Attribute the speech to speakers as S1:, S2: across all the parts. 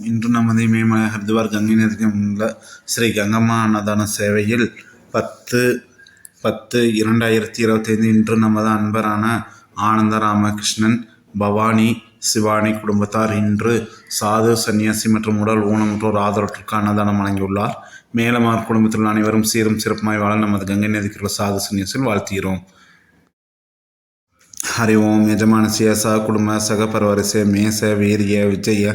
S1: இன்று நமது இமயமலை ஹரித்வார் கங்கை நதிக்கு உள்ள ஸ்ரீ கங்கம்மா அன்னதான சேவையில் பத்து பத்து இரண்டாயிரத்தி இருபத்தைந்து இன்று நமது அன்பரான ஆனந்த ராமகிருஷ்ணன் பவானி சிவானி குடும்பத்தார் இன்று சாது சன்னியாசி மற்றும் உடல் ஊனமுற்றோர் ஆதரவற்றுக்கு அன்னதானம் வழங்கியுள்ளார். மேலும் அவர் குடும்பத்தில் அனைவரும் சீரும் சிறப்புமாய் வாழ நமது கங்கை நதிக்குள்ள சாது சன்னியாசியில் வாழ்த்துகிறோம். ஹரி ஓம் எஜமான சியசா குடும்ப சகபரவரிசை மேச வீரிய விஜய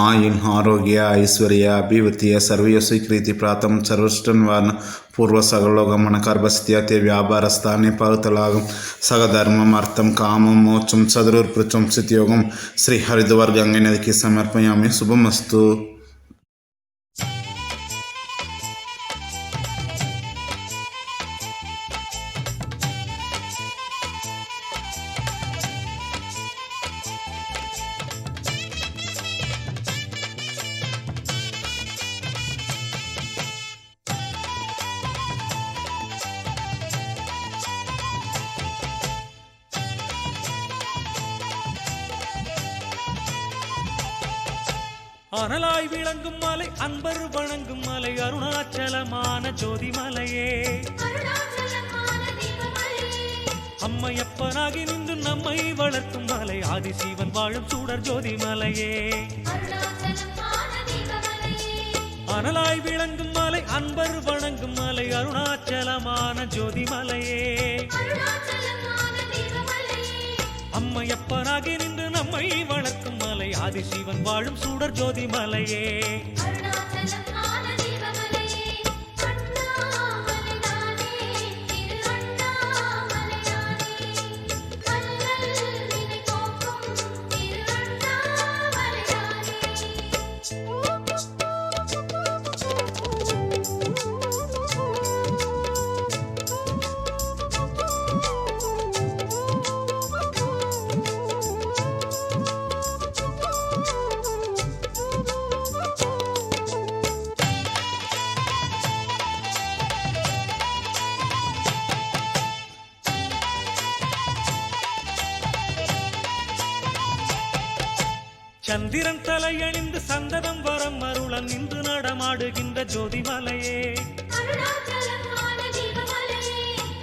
S1: ஆயுள் ஆரோக்கிய ஐஸ்வர்ய அபிவிருத்திய சர்வயோசி கிருதி பிராத்தம் சர்வஷ்டன் வாரண ಪೂರ್ವ ಸಗಲೋಗಮನ ಕರ್ಭಸ್ಥ್ಯತೆ ವ್ಯಾಪಾರಸ್ಥಾನೆ ಪರುತಲಾಗಂ ಸಗಧರ್ಮಂ ಅರ್ಥಂ ಕಾಮಂ ಮೋಕ್ಷಂ ಸದೃರ್ ಪೃಚಂ ಸ್ಥಿತಿಯೋಗಂ ಶ್ರೀ ಹರಿದ್ವರ್ಗಂಗೆ ನದಿಗೆ ಸಮರ್ಪಯಾಮಿ ಶುಭಮಸ್ತು
S2: அனலாய் விளங்கும் மலை அன்பர் வணங்கும் மலை அருணாச்சலமான ஜோதி மலையே அம்மையப்பனாகி நின்று நம்மை வளர்க்கும் மலை ஆதிசீவன் வாழும் சூடர் ஜோதி மலையே அனலாய் விளங்கும் மலை அன்பர் வணங்கும் மலை அருணாச்சலமான ஜோதி மலையே அம்மையப்பனாகி நின்று நம்மை வளர்க்கும் மலை. ஆதிசிவன் வாழும் சூடர் ஜோதி மலையே சந்திரன் தலையணிந்து சந்ததம் வரம் அருளன் நின்று நடமாடுகின்ற ஜோதி மலையே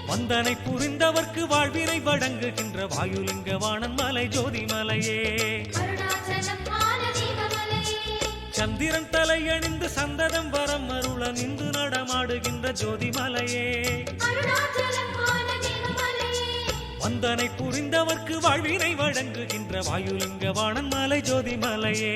S2: வந்தனை புரிந்தவர்க்கு வாழ்வினை வழங்குகின்ற வாயுலிங்க வாணன் மலை ஜோதி மலையே சந்திரன் தலையணிந்து சந்ததம் வரம் அருள நின்று நடமாடுகின்ற ஜோதி மலையே வந்தனை புரிந்தவர்க்கு வாழ்வினை வழங்குகின்ற வாயுலிங்க வாணன் மலை ஜோதி மலையே.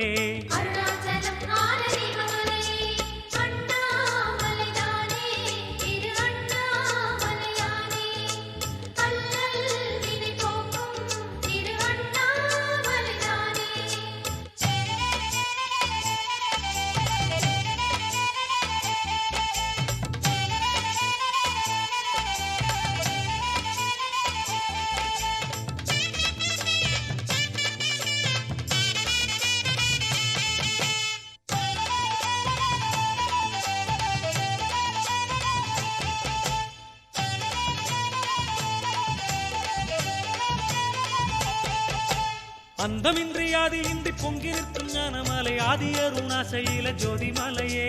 S2: அந்தமின்றி ஆதி இன்றி பொங்கி நிற்கும் ஞானமலை ஆதி அருணாசையில ஜோதி மலையே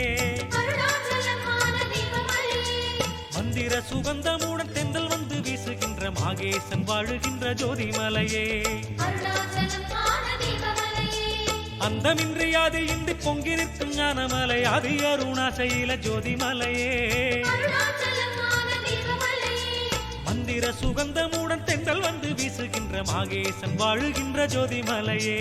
S2: மந்திர சுகந்தமுடன் தெந்தல் வந்து வீசுகின்ற மாகேசன் வாழுகின்ற ஜோதி மலையே அந்தமின்றி ஆதி இன்றி பொங்கி நிற்கும் ஞானமலை ஆதி அருணாசையில ஜோதி மலையே மந்திர சுகந்தமுடன் தெந்தல் வந்து வீசுகின்ற மாகேசன் வாழுகின்ற ஜோதி மலையே